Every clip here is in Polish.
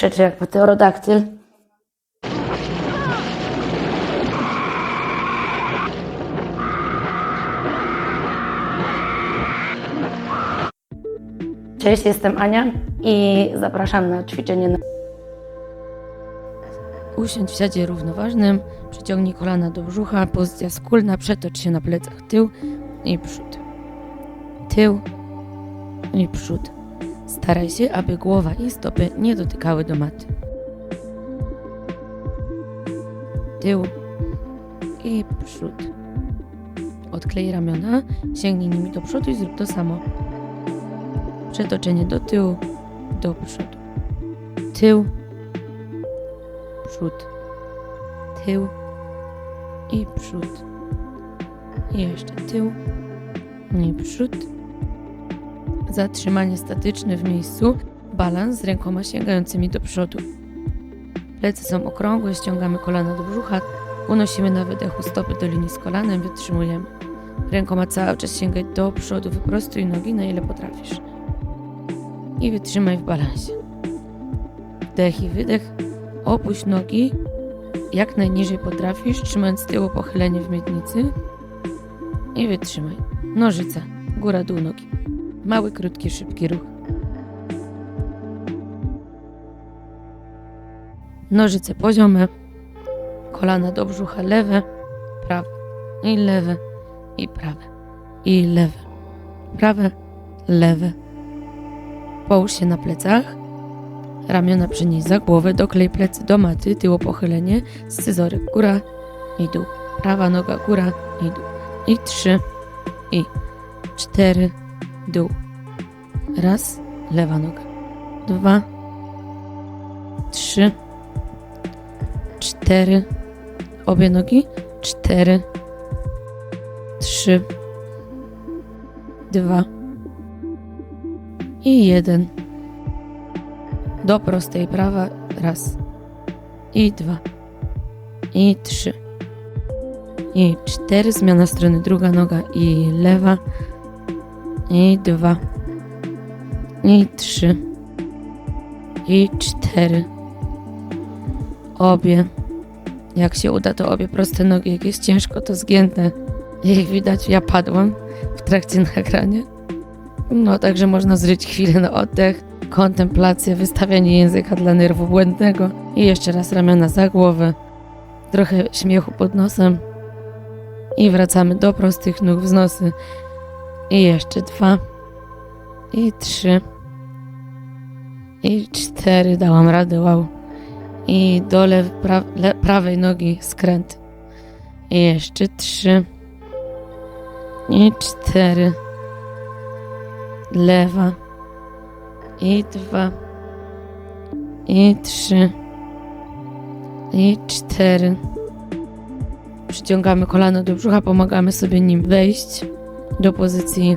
Krzyczy jak pterodaktyl. Cześć, jestem Ania i zapraszam na ćwiczenie na Usiądź w siadzie równoważnym, przyciągnij kolana do brzucha, pozycja skulna, przetocz się na plecach tył i przód. Tył i przód. Staraj się, aby głowa i stopy nie dotykały do maty. Tył i przód. Odklej ramiona, sięgnij nimi do przodu i zrób to samo. Przetoczenie do tyłu, do przodu. Tył, przód, tył i przód. I jeszcze tył i przód. Zatrzymanie statyczne w miejscu, balans z rękoma sięgającymi do przodu. Plecy są okrągłe, ściągamy kolana do brzucha, unosimy na wydechu stopy do linii z kolanem, wytrzymujemy. Rękoma cały czas sięgaj do przodu, wyprostuj nogi na ile potrafisz. I wytrzymaj w balansie. Wdech i wydech, Opuść nogi jak najniżej potrafisz, trzymając z tyłu pochylenie w miednicy i wytrzymaj. Nożyca, góra, dół nogi. Mały, krótki, szybki ruch. Nożyce poziome, kolana do brzucha lewe, prawe i lewe i prawe i lewe, prawe, lewe. Połóż się na plecach Ramiona przenieś za głowę, doklej plecy do maty, tyło pochylenie, scyzoryk góra i dół. Prawa noga góra i dół. I trzy, i cztery, dół. Raz, lewa noga. Dwa, trzy, cztery, obie nogi. Cztery, trzy, dwa i jeden. Do prostej prawa. Raz i dwa i trzy. I cztery. Zmiana strony. Druga noga i lewa i dwa. I trzy. I cztery. Obie. Jak się uda to obie proste nogi. Jak jest ciężko to zgięte. Jak widać ja padłam w trakcie nagrania. No także można zryć chwilę na oddech kontemplacja, wystawianie języka dla nerwu błędnego i jeszcze raz ramiona za głowę, trochę śmiechu pod nosem. I wracamy do prostych nóg wznosy i jeszcze dwa. I trzy. I cztery, dałam radę, wow. I do pra, le, prawej nogi skręt. I jeszcze trzy. I cztery. Lewa. I dwa, i trzy, i cztery. Przyciągamy kolano do brzucha, pomagamy sobie nim wejść do pozycji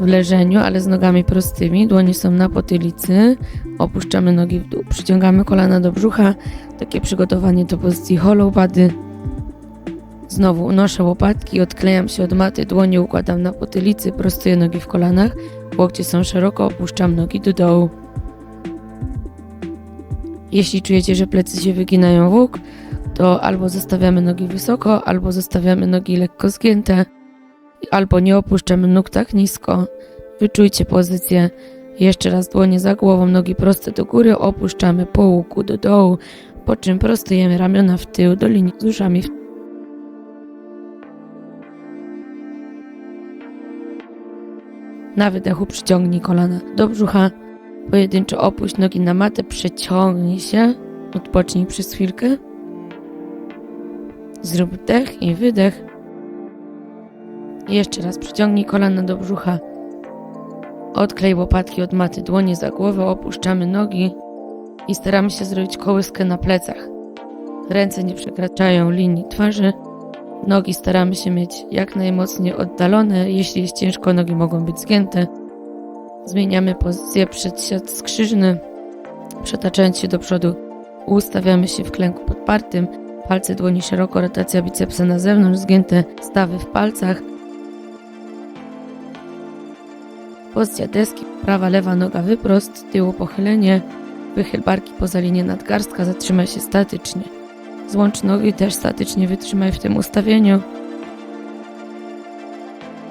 w leżeniu, ale z nogami prostymi. Dłonie są na potylicy. Opuszczamy nogi w dół. Przyciągamy kolana do brzucha. Takie przygotowanie do pozycji hollow body. Znowu unoszę łopatki, odklejam się od maty, dłonie układam na potylicy, prostuję nogi w kolanach. Łokcie są szeroko, opuszczam nogi do dołu. Jeśli czujecie, że plecy się wyginają w łuk, to albo zostawiamy nogi wysoko, albo zostawiamy nogi lekko zgięte, albo nie opuszczamy nóg tak nisko. Wyczujcie pozycję. Jeszcze raz dłonie za głową, nogi proste do góry, opuszczamy po łuku do dołu, po czym prostujemy ramiona w tył do linii z uszami Na wydechu przyciągnij kolana do brzucha. Pojedynczo opuść nogi na matę, przeciągnij się, odpocznij przez chwilkę. Zrób wdech i wydech. Jeszcze raz przyciągnij kolana do brzucha. Odklej łopatki od maty, dłonie za głowę, opuszczamy nogi i staramy się zrobić kołyskę na plecach. Ręce nie przekraczają linii twarzy. Nogi staramy się mieć jak najmocniej oddalone. Jeśli jest ciężko, nogi mogą być zgięte. Zmieniamy pozycję przedsiad skrzyżny, przetaczając się do przodu. Ustawiamy się w klęku podpartym. Palce dłoni szeroko, rotacja bicepsa na zewnątrz, zgięte stawy w palcach. Pozycja deski, prawa, lewa noga wyprost, tyłu pochylenie, Wychyl barki poza linię nadgarstka, zatrzymaj się statycznie. Złącz nogi, też statycznie wytrzymaj w tym ustawieniu.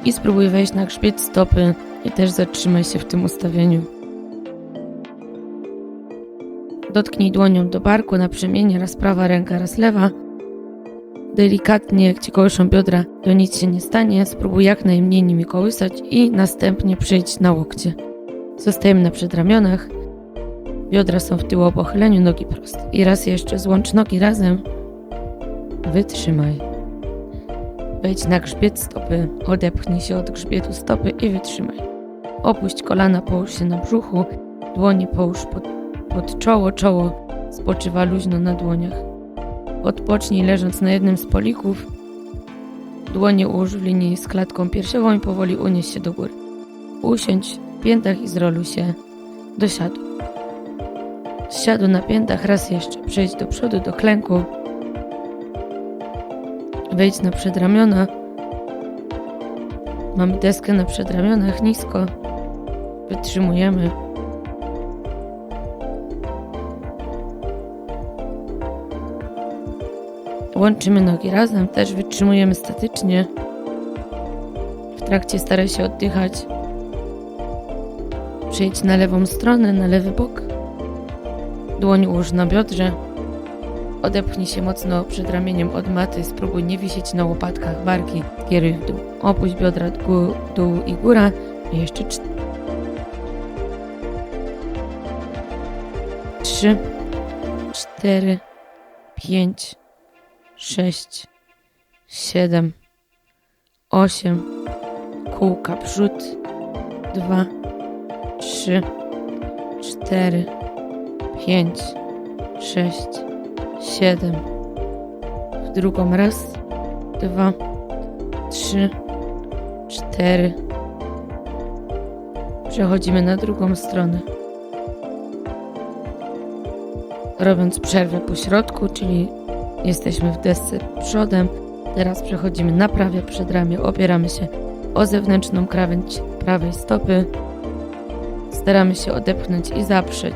I spróbuj wejść na grzbiet stopy i też zatrzymaj się w tym ustawieniu. Dotknij dłonią do barku na przemienie, raz prawa ręka, raz lewa. Delikatnie, ci kołyszą biodra, to nic się nie stanie. Spróbuj jak najmniej nimi kołysać i następnie przyjdź na łokcie. Zostajemy na przedramionach. Biodra są w tył o pochyleniu, nogi proste. I raz jeszcze złącz nogi razem. Wytrzymaj. Wejdź na grzbiet stopy, odepchnij się od grzbietu stopy i wytrzymaj. Opuść kolana, połóż się na brzuchu, dłonie połóż pod, pod czoło, czoło spoczywa luźno na dłoniach. Odpocznij leżąc na jednym z polików. Dłonie ułóż w linii z klatką piersiową i powoli unieś się do góry. Usiądź w piętach i zroluj się do siadu. Z na piętach raz jeszcze przejdź do przodu, do klęku. Wejdź na przedramiona. Mamy deskę na przedramionach nisko. Wytrzymujemy. Łączymy nogi razem, też wytrzymujemy statycznie. W trakcie staraj się oddychać. Przejdź na lewą stronę, na lewy bok. Dłoń ułóż na biodrze. Odepchnij się mocno przed ramieniem od maty. Spróbuj nie wisieć na łopatkach barki. Kieruj w dół. Opuść biodra dół, dół i góra. I jeszcze cz- trzy, cztery, pięć, sześć, siedem, osiem. Kółka przód. Dwa, trzy, cztery, pięć, sześć, siedem. W drugą raz, dwa, trzy, cztery. Przechodzimy na drugą stronę. Robiąc przerwę po środku, czyli jesteśmy w desce przodem. Teraz przechodzimy na prawie przedramię, opieramy się o zewnętrzną krawędź prawej stopy. Staramy się odepchnąć i zaprzeć.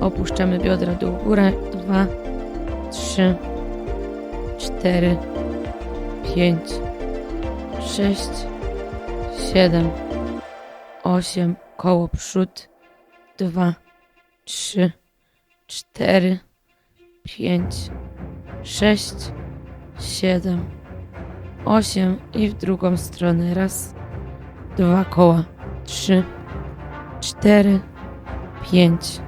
Opuszczamy biodra dół górę. Dwa, trzy, cztery, pięć, sześć, siedem, osiem. Koło przód. Dwa, trzy, cztery, pięć, sześć, siedem, osiem i w drugą stronę. Raz, dwa koła. Trzy, cztery, pięć.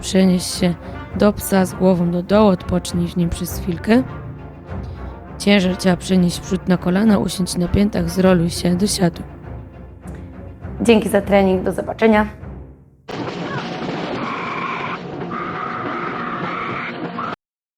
Przenieś się do psa z głową do dołu, odpocznij w nim przez chwilkę. Ciężar ciała przenieść przód na kolana, usiądź na piętach, zroluj się do siadu. Dzięki za trening, do zobaczenia.